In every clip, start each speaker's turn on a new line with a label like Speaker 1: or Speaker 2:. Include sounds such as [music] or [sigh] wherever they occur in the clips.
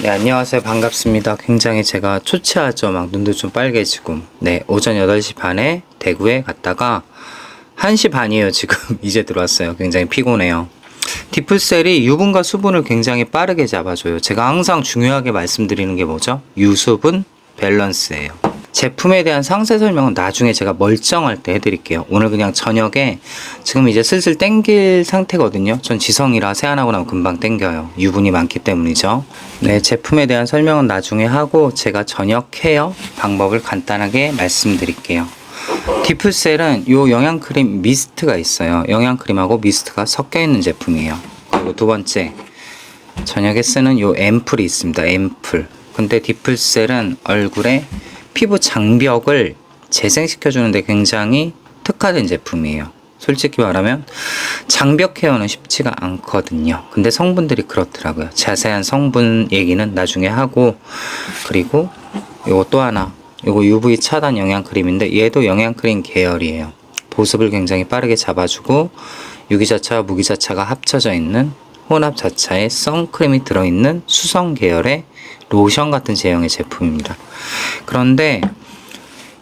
Speaker 1: 네, 안녕하세요. 반갑습니다. 굉장히 제가 초췌하죠. 막 눈도 좀 빨개지고. 네, 오전 8시 반에 대구에 갔다가 1시 반이에요. 지금 [laughs] 이제 들어왔어요. 굉장히 피곤해요. 디프셀이 유분과 수분을 굉장히 빠르게 잡아줘요. 제가 항상 중요하게 말씀드리는 게 뭐죠? 유수분 밸런스예요. 제품에 대한 상세 설명은 나중에 제가 멀쩡할 때 해드릴게요. 오늘 그냥 저녁에 지금 이제 슬슬 땡길 상태거든요. 전 지성이라 세안하고 나면 금방 땡겨요. 유분이 많기 때문이죠. 네, 제품에 대한 설명은 나중에 하고 제가 저녁 케어 방법을 간단하게 말씀드릴게요. 디프셀은 요 영양크림 미스트가 있어요. 영양크림하고 미스트가 섞여 있는 제품이에요. 그리고 두 번째, 저녁에 쓰는 요 앰플이 있습니다. 앰플. 근데 디플셀은 얼굴에 피부 장벽을 재생시켜주는데 굉장히 특화된 제품이에요. 솔직히 말하면 장벽 케어는 쉽지가 않거든요. 근데 성분들이 그렇더라고요. 자세한 성분 얘기는 나중에 하고 그리고 요거 또 하나 요거 UV 차단 영양 크림인데 얘도 영양 크림 계열이에요. 보습을 굉장히 빠르게 잡아주고 유기자차와 무기자차가 합쳐져 있는 혼합 자차에 선크림이 들어있는 수성 계열의 로션 같은 제형의 제품입니다. 그런데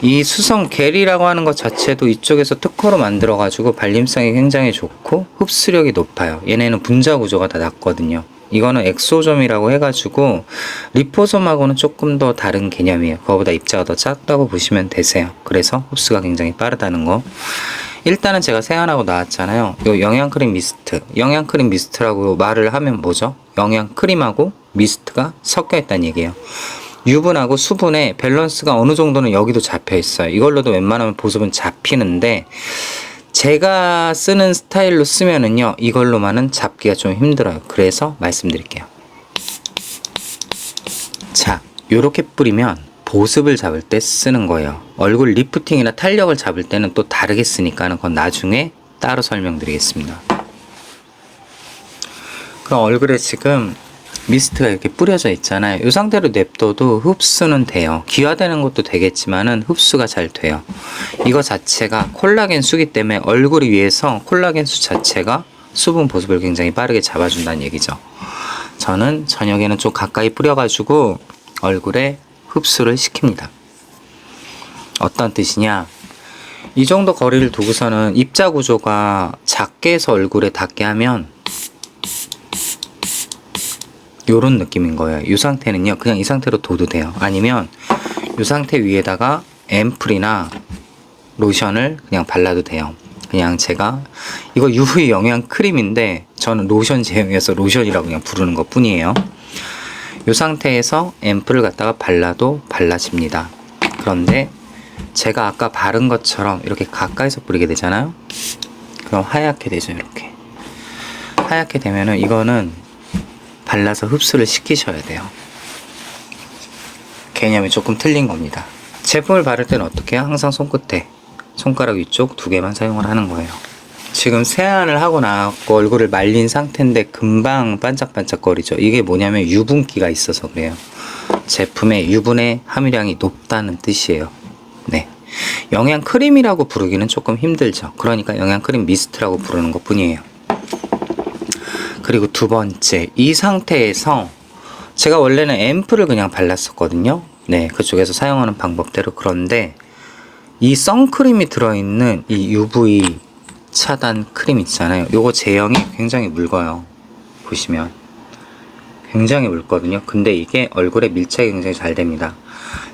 Speaker 1: 이 수성 겔이라고 하는 것 자체도 이쪽에서 특허로 만들어가지고 발림성이 굉장히 좋고 흡수력이 높아요. 얘네는 분자 구조가 다 낮거든요. 이거는 엑소점이라고 해가지고 리포솜하고는 조금 더 다른 개념이에요. 그거보다 입자가 더 작다고 보시면 되세요. 그래서 흡수가 굉장히 빠르다는 거. 일단은 제가 세안하고 나왔잖아요. 이 영양크림 미스트. 영양크림 미스트라고 말을 하면 뭐죠? 영양크림하고 미스트가 섞여 있다는 얘기예요. 유분하고 수분의 밸런스가 어느 정도는 여기도 잡혀 있어요. 이걸로도 웬만하면 보습은 잡히는데 제가 쓰는 스타일로 쓰면은요 이걸로만은 잡기가 좀 힘들어요. 그래서 말씀드릴게요. 자, 요렇게 뿌리면 보습을 잡을 때 쓰는 거예요. 얼굴 리프팅이나 탄력을 잡을 때는 또 다르게 쓰니까는 그건 나중에 따로 설명드리겠습니다. 그럼 얼굴에 지금 미스트가 이렇게 뿌려져 있잖아요. 이 상태로 냅둬도 흡수는 돼요. 기화되는 것도 되겠지만은 흡수가 잘 돼요. 이거 자체가 콜라겐 수기 때문에 얼굴 위에서 콜라겐 수 자체가 수분 보습을 굉장히 빠르게 잡아준다는 얘기죠. 저는 저녁에는 좀 가까이 뿌려가지고 얼굴에 흡수를 시킵니다. 어떤 뜻이냐? 이 정도 거리를 두고서는 입자 구조가 작게 해서 얼굴에 닿게 하면 요런 느낌인 거예요. 이 상태는요, 그냥 이 상태로 둬도 돼요. 아니면 이 상태 위에다가 앰플이나 로션을 그냥 발라도 돼요. 그냥 제가 이거 UV 영양 크림인데 저는 로션 제형이어서 로션이라고 그냥 부르는 것 뿐이에요. 이 상태에서 앰플을 갖다가 발라도 발라집니다. 그런데 제가 아까 바른 것처럼 이렇게 가까이서 뿌리게 되잖아요. 그럼 하얗게 되죠, 이렇게. 하얗게 되면은 이거는 발라서 흡수를 시키셔야 돼요. 개념이 조금 틀린 겁니다. 제품을 바를 때는 어떻게? 항상 손끝에 손가락 위쪽 두 개만 사용을 하는 거예요. 지금 세안을 하고 나왔고 얼굴을 말린 상태인데 금방 반짝반짝거리죠. 이게 뭐냐면 유분기가 있어서 그래요. 제품의 유분의 함유량이 높다는 뜻이에요. 네. 영양 크림이라고 부르기는 조금 힘들죠. 그러니까 영양 크림 미스트라고 부르는 것 뿐이에요. 그리고 두 번째, 이 상태에서 제가 원래는 앰플을 그냥 발랐었거든요. 네, 그쪽에서 사용하는 방법대로. 그런데 이 선크림이 들어있는 이 UV 차단 크림 있잖아요. 요거 제형이 굉장히 묽어요. 보시면. 굉장히 묽거든요. 근데 이게 얼굴에 밀착이 굉장히 잘 됩니다.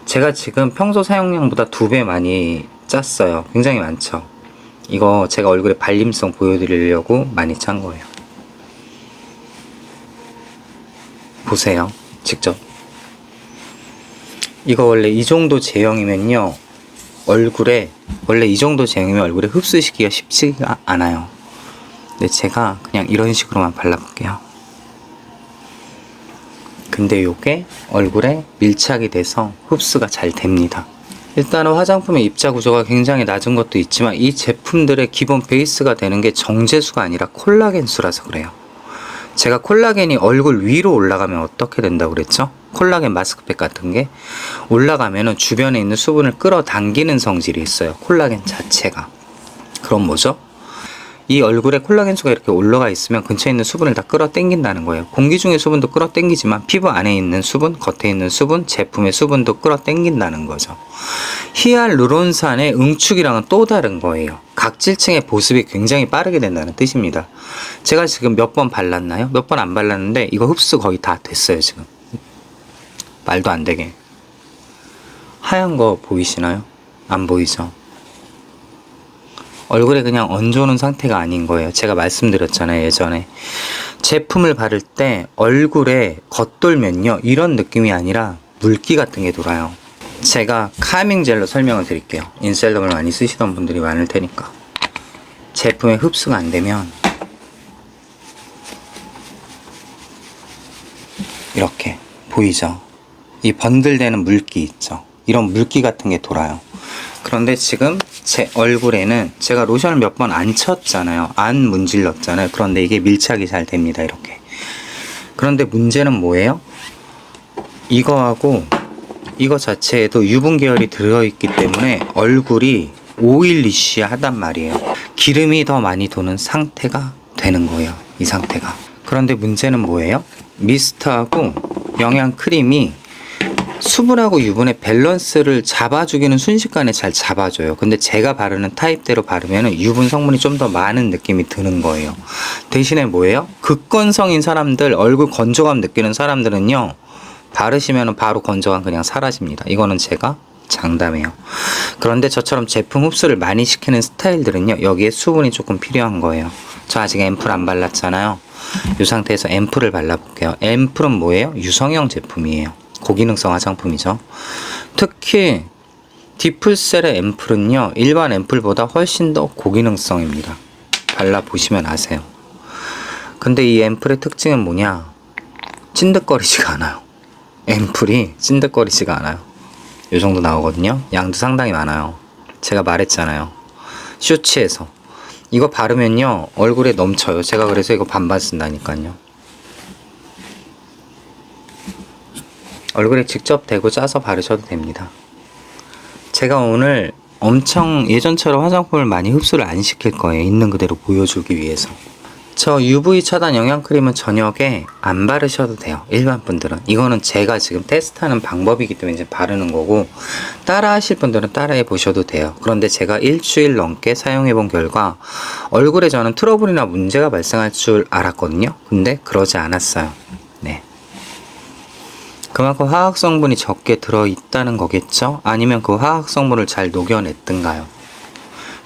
Speaker 1: 제가 지금 평소 사용량보다 두 배 많이 짰어요. 굉장히 많죠. 이거 제가 얼굴에 발림성 보여드리려고 많이 짠 거예요. 보세요. 직접. 이거 원래 이 정도 제형이면요. 얼굴에, 원래 이 정도 제형이면 얼굴에 흡수시키기가 쉽지가 않아요. 근데 제가 그냥 이런 식으로만 발라볼게요. 근데 요게 얼굴에 밀착이 돼서 흡수가 잘 됩니다. 일단은 화장품의 입자 구조가 굉장히 낮은 것도 있지만 이 제품들의 기본 베이스가 되는 게 정제수가 아니라 콜라겐수라서 그래요. 제가 콜라겐이 얼굴 위로 올라가면 어떻게 된다고 그랬죠? 콜라겐 마스크팩 같은 게 올라가면은 주변에 있는 수분을 끌어당기는 성질이 있어요. 콜라겐 자체가. 그럼 뭐죠? 이 얼굴에 콜라겐수가 이렇게 올라가 있으면 근처에 있는 수분을 다 끌어당긴다는 거예요. 공기 중의 수분도 끌어당기지만 피부 안에 있는 수분, 겉에 있는 수분, 제품의 수분도 끌어당긴다는 거죠. 히알루론산의 응축이랑은 또 다른 거예요. 각질층의 보습이 굉장히 빠르게 된다는 뜻입니다. 제가 지금 몇 번 발랐나요? 몇 번 안 발랐는데 이거 흡수 거의 다 됐어요, 지금. 말도 안 되게. 하얀 거 보이시나요? 안 보이죠? 얼굴에 그냥 얹어놓은 상태가 아닌 거예요. 제가 말씀드렸잖아요, 예전에. 제품을 바를 때 얼굴에 겉돌면요, 이런 느낌이 아니라 물기 같은 게 돌아요. 제가 카밍 젤로 설명을 드릴게요. 인셀럼을 많이 쓰시던 분들이 많을 테니까. 제품에 흡수가 안 되면 이렇게 보이죠? 이 번들대는 물기 있죠? 이런 물기 같은 게 돌아요. 그런데 지금 제 얼굴에는 제가 로션을 몇 번 안 쳤잖아요. 안 문질렀잖아요. 그런데 이게 밀착이 잘 됩니다. 이렇게. 그런데 문제는 뭐예요? 이거하고 이거 자체에도 유분 계열이 들어있기 때문에 얼굴이 오일리시하단 말이에요. 기름이 더 많이 도는 상태가 되는 거예요. 이 상태가. 그런데 문제는 뭐예요? 미스트하고 영양 크림이 수분하고 유분의 밸런스를 잡아주기는 순식간에 잘 잡아줘요. 근데 제가 바르는 타입대로 바르면 유분 성분이 좀 더 많은 느낌이 드는 거예요. 대신에 뭐예요? 극건성인 사람들, 얼굴 건조감 느끼는 사람들은요, 바르시면 바로 건조감 그냥 사라집니다. 이거는 제가 장담해요. 그런데 저처럼 제품 흡수를 많이 시키는 스타일들은요, 여기에 수분이 조금 필요한 거예요. 저 아직 앰플 안 발랐잖아요. 이 상태에서 앰플을 발라볼게요. 앰플은 뭐예요? 유성형 제품이에요. 고기능성 화장품이죠. 특히 디플셀의 앰플은요, 일반 앰플보다 훨씬 더 고기능성입니다. 발라보시면 아세요. 근데 이 앰플의 특징은 뭐냐? 찐득거리지가 않아요. 앰플이 찐득거리지가 않아요. 이 정도 나오거든요. 양도 상당히 많아요. 제가 말했잖아요. 쇼츠에서. 이거 바르면요, 얼굴에 넘쳐요. 제가 그래서 이거 반반 쓴다니까요. 얼굴에 직접 대고 짜서 바르셔도 됩니다. 제가 오늘 엄청 예전처럼 화장품을 많이 흡수를 안 시킬 거예요. 있는 그대로 보여주기 위해서. 저 UV 차단 영양크림은 저녁에 안 바르셔도 돼요. 일반 분들은. 이거는 제가 지금 테스트하는 방법이기 때문에 이제 바르는 거고, 따라 하실 분들은 따라해 보셔도 돼요. 그런데 제가 일주일 넘게 사용해 본 결과, 얼굴에 저는 트러블이나 문제가 발생할 줄 알았거든요. 근데 그러지 않았어요. 네. 그만큼 화학 성분이 적게 들어있다는 거겠죠? 아니면 그 화학 성분을 잘 녹여냈든가요?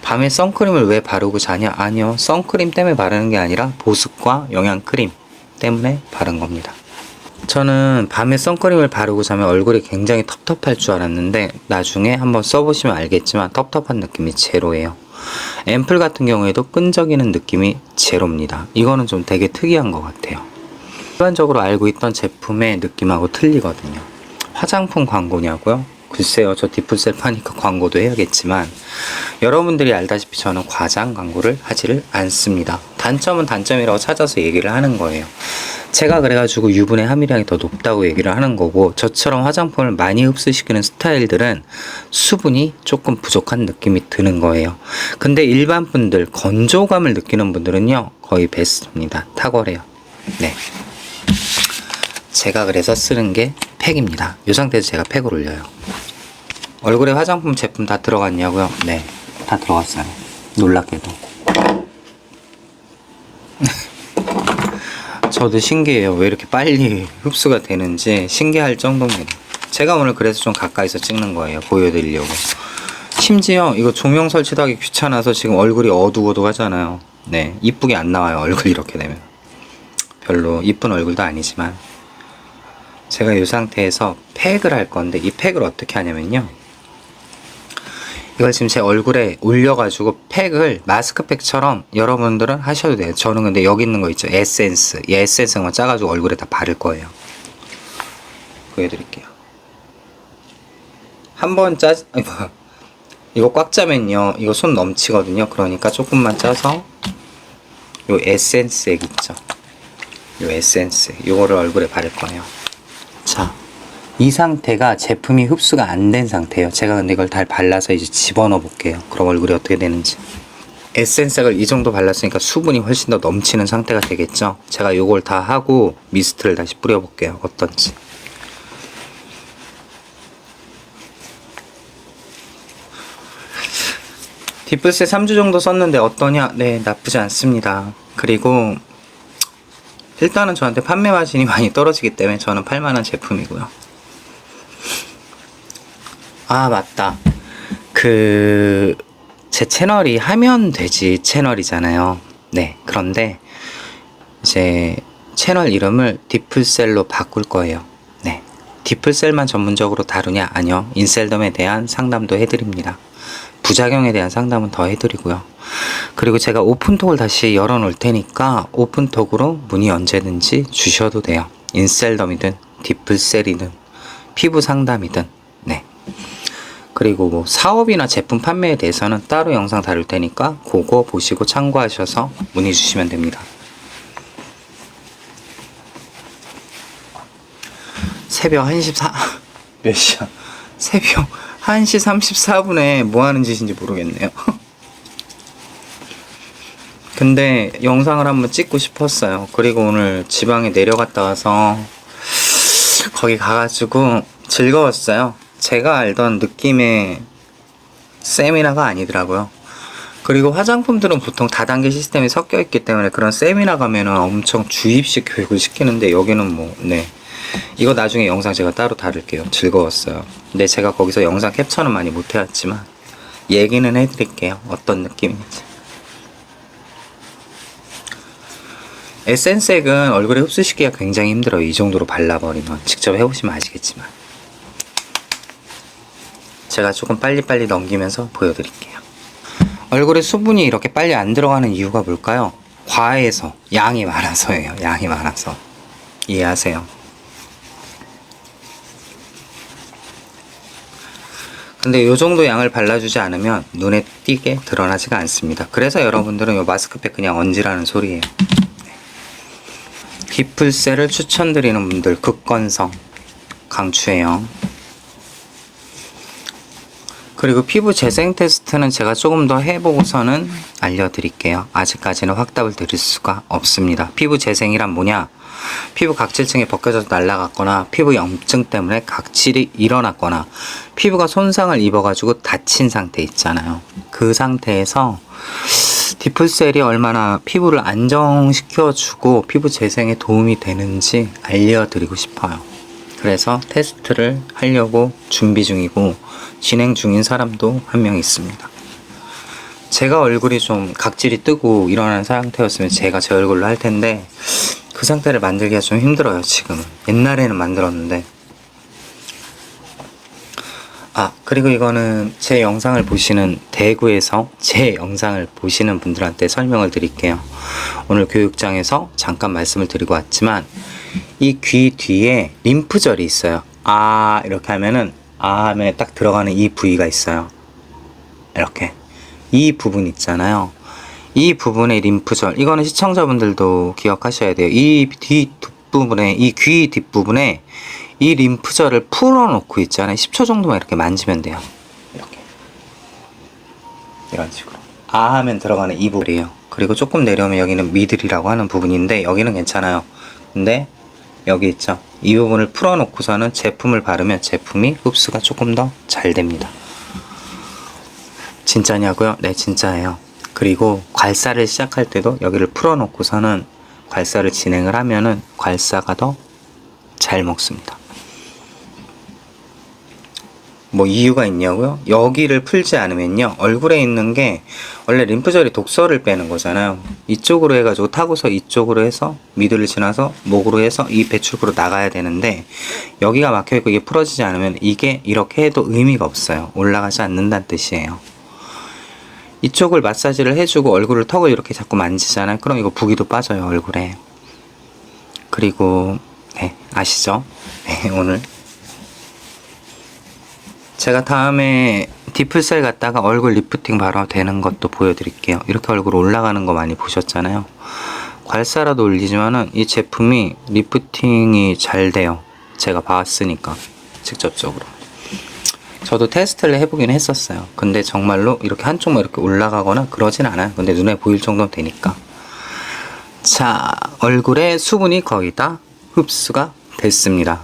Speaker 1: 밤에 선크림을 왜 바르고 자냐? 아니요. 선크림 때문에 바르는 게 아니라 보습과 영양크림 때문에 바른 겁니다. 저는 밤에 선크림을 바르고 자면 얼굴이 굉장히 텁텁할 줄 알았는데 나중에 한번 써보시면 알겠지만 텁텁한 느낌이 제로예요. 앰플 같은 경우에도 끈적이는 느낌이 제로입니다. 이거는 좀 되게 특이한 것 같아요. 일반적으로 알고 있던 제품의 느낌하고 틀리거든요. 화장품 광고냐고요? 글쎄요, 저 디플셀 파니까 광고도 해야겠지만, 여러분들이 알다시피 저는 과장 광고를 하지를 않습니다. 단점은 단점이라고 찾아서 얘기를 하는 거예요. 제가 그래가지고 유분의 함유량이 더 높다고 얘기를 하는 거고, 저처럼 화장품을 많이 흡수시키는 스타일들은 수분이 조금 부족한 느낌이 드는 거예요. 근데 일반 분들, 건조감을 느끼는 분들은요, 거의 베스트입니다. 탁월해요. 네. 제가 그래서 쓰는 게 팩입니다. 이 상태에서 제가 팩을 올려요. 얼굴에 화장품 제품 다 들어갔냐고요? 네, 다 들어갔어요. 놀랍게도. [laughs] 저도 신기해요. 왜 이렇게 빨리 흡수가 되는지 신기할 정도입니다. 제가 오늘 그래서 좀 가까이서 찍는 거예요. 보여드리려고. 심지어 이거 조명 설치도 하기 귀찮아서 지금 얼굴이 어두워두하잖아요. 네, 이쁘게 안 나와요. 얼굴 이렇게 되면. 별로 이쁜 얼굴도 아니지만 제가 이 상태에서 팩을 할 건데 이 팩을 어떻게 하냐면요. 이걸 지금 제 얼굴에 올려가지고 팩을 마스크팩처럼 여러분들은 하셔도 돼요. 저는 근데 여기 있는 거 있죠. 에센스. 이 에센스만 짜가지고 얼굴에 다 바를 거예요. 보여드릴게요. 한 번 짜, 뭐, 이거 꽉 짜면요. 이거 손 넘치거든요. 그러니까 조금만 짜서 요 에센스 액 있죠. 요 에센스. 요거를 얼굴에 바를 거예요. 자, 이 상태가 제품이 흡수가 안 된 상태예요. 제가 근데 이걸 잘 발라서 이제 집어넣어 볼게요. 그럼 얼굴이 어떻게 되는지. 에센스를 이 정도 발랐으니까 수분이 훨씬 더 넘치는 상태가 되겠죠. 제가 이걸 다 하고 미스트를 다시 뿌려볼게요. 어떤지. 딥브스에 3주 정도 썼는데 어떠냐? 네, 나쁘지 않습니다. 그리고 일단은 저한테 판매 마진이 [laughs] 많이 떨어지기 때문에 저는 팔만한 제품이고요. 아, 맞다. 그, 제 채널이 하면 되지 채널이잖아요. 네. 그런데 이제 채널 이름을 디플셀로 바꿀 거예요. 네. 디플셀만 전문적으로 다루냐? 아니요. 인셀덤에 대한 상담도 해드립니다. 부작용에 대한 상담은 더 해드리고요. 그리고 제가 오픈톡을 다시 열어놓을 테니까 오픈톡으로 문의 언제든지 주셔도 돼요. 인셀덤이든 디플셀이든 피부 상담이든 네. 그리고 뭐 사업이나 제품 판매에 대해서는 따로 영상 다룰 테니까 그거 보시고 참고하셔서 문의 주시면 됩니다. 새벽 1시 4... [laughs] 몇 시야? 새벽 1시 34분에 뭐 하는 짓인지 모르겠네요. [laughs] 근데 영상을 한번 찍고 싶었어요. 그리고 오늘 지방에 내려갔다 와서 거기 가가지고 즐거웠어요. 제가 알던 느낌의 세미나가 아니더라고요. 그리고 화장품들은 보통 다단계 시스템이 섞여 있기 때문에 그런 세미나 가면은 엄청 주입식 교육을 시키는데 여기는 뭐, 네. 이거 나중에 영상 제가 따로 다룰게요. 즐거웠어요. 근데 제가 거기서 영상 캡처는 많이 못 해왔지만 얘기는 해드릴게요. 어떤 느낌인지. 에센스액은 얼굴에 흡수시키기가 굉장히 힘들어요. 이 정도로 발라버리면. 직접 해보시면 아시겠지만. 제가 조금 빨리빨리 넘기면서 보여드릴게요. 얼굴에 수분이 이렇게 빨리 안 들어가는 이유가 뭘까요? 과해서, 양이 많아서예요. 양이 많아서. 이해하세요? 근데 이 정도 양을 발라주지 않으면 눈에 띄게 드러나지가 않습니다. 그래서 여러분들은 이 마스크팩 그냥 얹으라는 소리예요. 디플셀을 추천드리는 분들 극건성 강추해요. 그리고 피부 재생 테스트는 제가 조금 더 해보고서는 알려드릴게요. 아직까지는 확답을 드릴 수가 없습니다. 피부 재생이란 뭐냐? 피부 각질층이 벗겨져서 날아갔거나 피부 염증 때문에 각질이 일어났거나 피부가 손상을 입어가지고 다친 상태 있잖아요. 그 상태에서 디플셀이 얼마나 피부를 안정시켜주고 피부 재생에 도움이 되는지 알려드리고 싶어요. 그래서 테스트를 하려고 준비 중이고 진행 중인 사람도 한 명 있습니다. 제가 얼굴이 좀 각질이 뜨고 일어나는 상태였으면 제가 제 얼굴로 할 텐데 그 상태를 만들기가 좀 힘들어요 지금은 옛날에는 만들었는데. 아 그리고 이거는 제 영상을 보시는 대구에서 제 영상을 보시는 분들한테 설명을 드릴게요. 오늘 교육장에서 잠깐 말씀을 드리고 왔지만 이 귀 뒤에 림프절이 있어요. 아 이렇게 하면은 아 하면 딱 들어가는 이 부위가 있어요. 이렇게. 이 부분 있잖아요. 이 부분의 림프절. 이거는 시청자분들도 기억하셔야 돼요. 이 뒷부분에 이 귀 뒷부분에 이 림프절을 풀어놓고 있잖아요. 10초 정도만 이렇게 만지면 돼요. 이렇게. 이런 식으로. 아 하면 들어가는 이 부분이에요. 그리고 조금 내려오면 여기는 미들이라고 하는 부분인데 여기는 괜찮아요. 근데 여기 있죠 이 부분을 풀어놓고서는 제품을 바르면 제품이 흡수가 조금 더 잘 됩니다 진짜냐고요? 네 진짜예요 그리고 괄사를 시작할 때도 여기를 풀어놓고서는 괄사를 진행을 하면은 괄사가 더 잘 먹습니다. 뭐 이유가 있냐고요? 여기를 풀지 않으면요 얼굴에 있는 게 원래 림프절이 독소를 빼는 거잖아요 이쪽으로 해가지고 타고서 이쪽으로 해서 미드를 지나서 목으로 해서 이 배출구로 나가야 되는데 여기가 막혀있고 이게 풀어지지 않으면 이게 이렇게 해도 의미가 없어요 올라가지 않는다는 뜻이에요 이쪽을 마사지를 해주고 얼굴을 턱을 이렇게 자꾸 만지잖아요. 그럼 이거 부기도 빠져요 얼굴에. 그리고 네 아시죠? 네, 오늘 제가 다음에 디플셀 갔다가 얼굴 리프팅 바로 되는 것도 보여드릴게요. 이렇게 얼굴 올라가는 거 많이 보셨잖아요. 괄사라도 올리지만은 이 제품이 리프팅이 잘 돼요. 제가 봤으니까 직접적으로. 저도 테스트를 해보긴 했었어요. 근데 정말로 이렇게 한쪽만 이렇게 올라가거나 그러진 않아요. 근데 눈에 보일 정도면 되니까. 자, 얼굴에 수분이 거의 다 흡수가 됐습니다.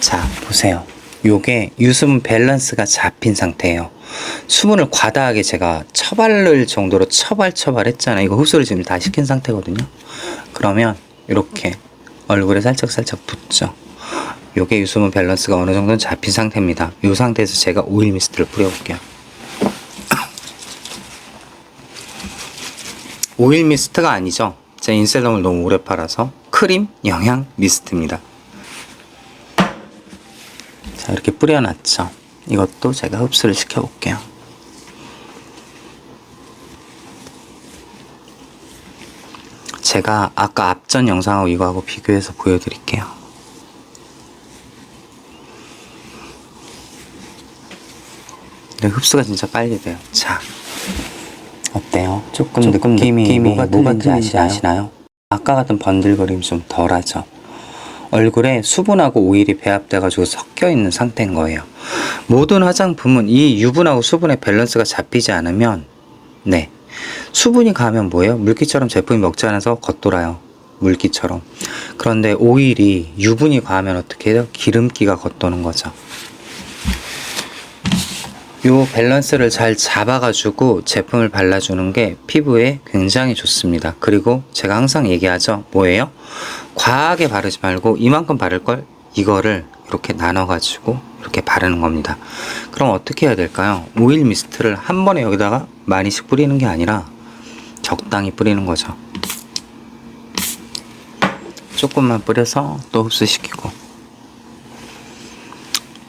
Speaker 1: 자, 보세요. 요게 유수분 밸런스가 잡힌 상태예요. 수분을 과다하게 제가 처발을 정도로 처발처발 했잖아요. 이거 흡수를 지금 다 시킨 상태거든요. 그러면 이렇게 얼굴에 살짝살짝 붙죠. 요게 유수분 밸런스가 어느 정도는 잡힌 상태입니다. 이 상태에서 제가 오일 미스트를 뿌려볼게요. 오일 미스트가 아니죠. 제 인셀럼을 너무 오래 팔아서 크림 영양 미스트입니다. 자, 이렇게 뿌려놨죠. 이것도 제가 흡수를 시켜볼게요. 제가 아까 앞전 영상하고 이거하고 비교해서 보여드릴게요. 흡수가 진짜 빨리 돼요. 자, 어때요? 조금,
Speaker 2: 조금
Speaker 1: 느낌이,
Speaker 2: 느낌이
Speaker 1: 뭐가
Speaker 2: 뭐가
Speaker 1: 틀린지
Speaker 2: 틀린지
Speaker 1: 아시나요? 아까 같은 번들거림 좀 덜하죠. 얼굴에 수분하고 오일이 배합돼가지고 섞여 있는 상태인 거예요. 모든 화장품은 이 유분하고 수분의 밸런스가 잡히지 않으면, 네. 수분이 가면 뭐예요? 물기처럼 제품이 먹지 않아서 겉돌아요. 물기처럼. 그런데 오일이 유분이 가면 어떻게 해요? 기름기가 겉도는 거죠. 요 밸런스를 잘 잡아가지고 제품을 발라주는 게 피부에 굉장히 좋습니다. 그리고 제가 항상 얘기하죠. 뭐예요? 과하게 바르지 말고 이만큼 바를 걸 이거를 이렇게 나눠가지고 이렇게 바르는 겁니다. 그럼 어떻게 해야 될까요? 오일 미스트를 한 번에 여기다가 많이씩 뿌리는 게 아니라 적당히 뿌리는 거죠. 조금만 뿌려서 또 흡수시키고.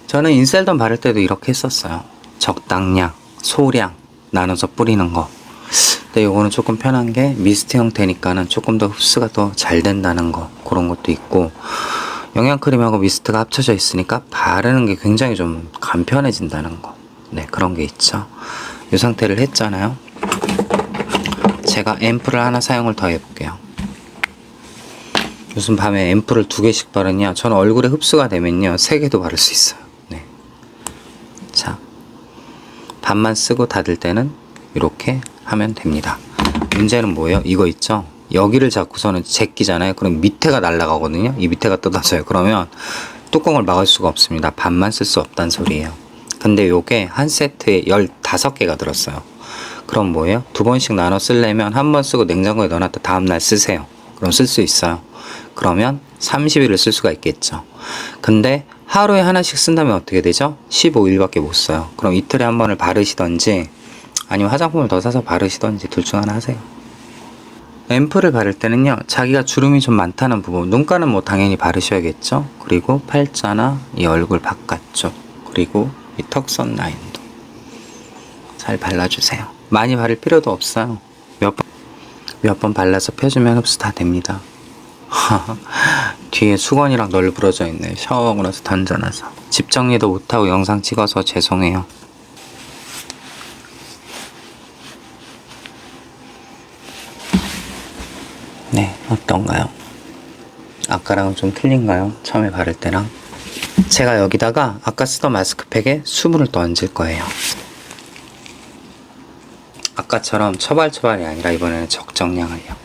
Speaker 1: 저는 인셀덤 바를 때도 이렇게 했었어요. 적당량, 소량 나눠서 뿌리는 거. 근데 요거는 조금 편한 게 미스트 형태니까는 조금 더 흡수가 더 잘 된다는 거. 그런 것도 있고. 영양크림하고 미스트가 합쳐져 있으니까 바르는 게 굉장히 좀 간편해진다는 거. 네, 그런 게 있죠. 이 상태를 했잖아요. 제가 앰플을 하나 사용을 더 해볼게요. 요즘 밤에 앰플을 두 개씩 바르냐? 저는 얼굴에 흡수가 되면요. 세 개도 바를 수 있어요. 네. 자. 반만 쓰고 닫을 때는 이렇게 하면 됩니다. 문제는 뭐예요? 이거 있죠? 여기를 잡고서는 제끼잖아요. 그럼 밑에가 날아가거든요. 이 밑에가 뜯어져요. 그러면 뚜껑을 막을 수가 없습니다. 반만 쓸 수 없다는 소리예요. 근데 요게 한 세트에 15개가 들었어요. 그럼 뭐예요? 두 번씩 나눠 쓰려면 한 번 쓰고 냉장고에 넣어놨다 다음날 쓰세요. 그럼 쓸 수 있어요. 그러면 30일을 쓸 수가 있겠죠. 근데 하루에 하나씩 쓴다면 어떻게 되죠? 15일밖에 못 써요. 그럼 이틀에 한 번을 바르시던지 아니면 화장품을 더 사서 바르시던지 둘 중 하나 하세요. 앰플을 바를 때는요, 자기가 주름이 좀 많다는 부분, 눈가는 뭐 당연히 바르셔야겠죠? 그리고 팔자나 이 얼굴 바깥쪽, 그리고 이 턱선 라인도 잘 발라주세요. 많이 바를 필요도 없어요. 몇 번, 몇 번 발라서 펴주면 흡수 다 됩니다. [laughs] 뒤에 수건이랑 널브러져 있네. 샤워하고 나서 던져놔서. 집 정리도 못하고 영상 찍어서 죄송해요. 네, 어떤가요? 아까랑은 좀 틀린가요? 처음에 바를 때랑? 제가 여기다가 아까 쓰던 마스크팩에 수분을 또 얹을 거예요. 아까처럼 처발처발이 아니라 이번에는 적정량을요.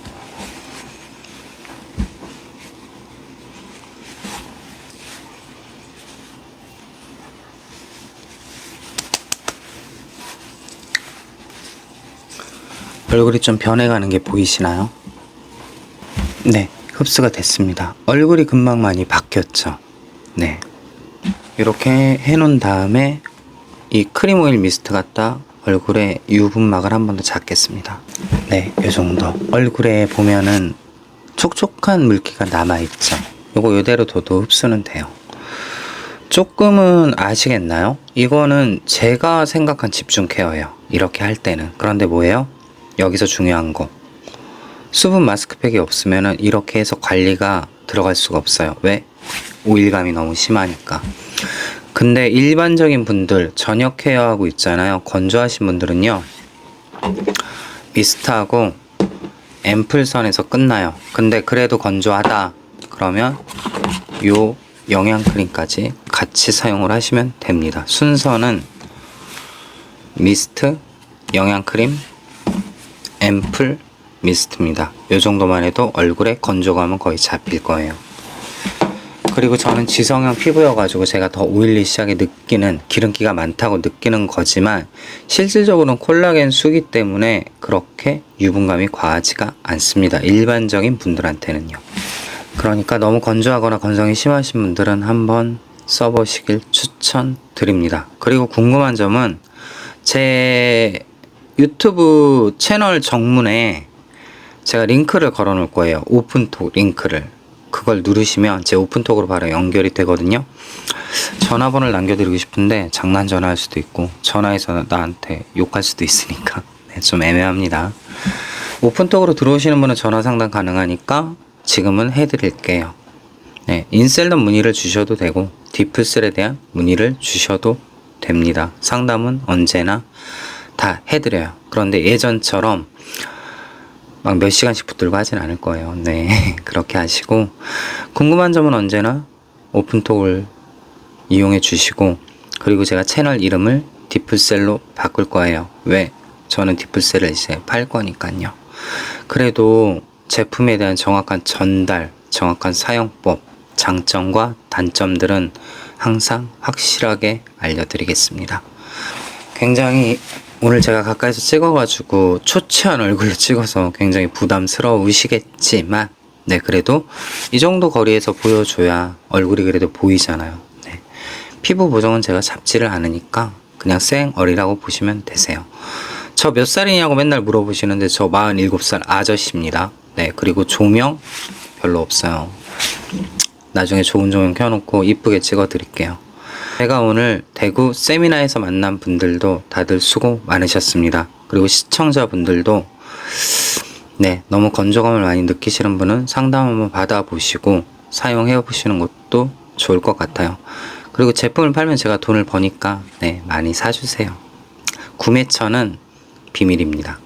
Speaker 1: 얼굴이 좀 변해가는 게 보이시나요? 네, 흡수가 됐습니다. 얼굴이 금방 많이 바뀌었죠. 네. 이렇게 해놓은 다음에 이 크림 오일 미스트 갖다 얼굴에 유분막을 한 번 더 잡겠습니다. 네, 이 정도. 얼굴에 보면은 촉촉한 물기가 남아있죠. 요거 이대로 둬도 흡수는 돼요. 조금은 아시겠나요? 이거는 제가 생각한 집중 케어예요. 이렇게 할 때는. 그런데 뭐예요? 여기서 중요한 거. 수분 마스크팩이 없으면 이렇게 해서 관리가 들어갈 수가 없어요. 왜? 오일감이 너무 심하니까. 근데 일반적인 분들 저녁 케어하고 있잖아요. 건조하신 분들은요. 미스트하고 앰플 선에서 끝나요. 근데 그래도 건조하다. 그러면 요 영양 크림까지 같이 사용을 하시면 됩니다. 순서는 미스트, 영양 크림, 앰플, 미스트입니다. 이 정도만 해도 얼굴에 건조감은 거의 잡힐 거예요. 그리고 저는 지성형 피부여가지고 제가 더 오일리시하게 느끼는 기름기가 많다고 느끼는 거지만 실질적으로는 콜라겐 수기 때문에 그렇게 유분감이 과하지가 않습니다. 일반적인 분들한테는요. 그러니까 너무 건조하거나 건성이 심하신 분들은 한번 써보시길 추천드립니다. 그리고 궁금한 점은 제 유튜브 채널 정문에 제가 링크를 걸어 놓을 거예요. 오픈톡 링크를. 그걸 누르시면 제 오픈톡으로 바로 연결이 되거든요. 전화번호를 남겨드리고 싶은데 장난 전화할 수도 있고 전화해서 나한테 욕할 수도 있으니까 [laughs] 네, 좀 애매합니다. 오픈톡으로 들어오시는 분은 전화 상담 가능하니까 지금은 해드릴게요. 네, 인셀럽 문의를 주셔도 되고 디프셀에 대한 문의를 주셔도 됩니다. 상담은 언제나 다 해드려요. 그런데 예전처럼 막 몇 시간씩 붙들고 하진 않을 거예요. 네. [laughs] 그렇게 하시고, 궁금한 점은 언제나 오픈톡을 이용해 주시고, 그리고 제가 채널 이름을 디프셀로 바꿀 거예요. 왜? 저는 디프셀을 이제 팔 거니까요. 그래도 제품에 대한 정확한 전달, 정확한 사용법, 장점과 단점들은 항상 확실하게 알려드리겠습니다. 굉장히 오늘 제가 가까이서 찍어가지고 초췌한 얼굴로 찍어서 굉장히 부담스러우시겠지만 네 그래도 이 정도 거리에서 보여줘야 얼굴이 그래도 보이잖아요. 네. 피부 보정은 제가 잡지를 않으니까 그냥 쌩얼이라고 보시면 되세요. 저 몇 살이냐고 맨날 물어보시는데 저 47살 아저씨입니다. 네 그리고 조명 별로 없어요. 나중에 좋은 조명 켜놓고 이쁘게 찍어 드릴게요 제가 오늘 대구 세미나에서 만난 분들도 다들 수고 많으셨습니다. 그리고 시청자분들도 네, 너무 건조감을 많이 느끼시는 분은 상담 한번 받아보시고 사용해 보시는 것도 좋을 것 같아요. 그리고 제품을 팔면 제가 돈을 버니까 네, 많이 사주세요. 구매처는 비밀입니다.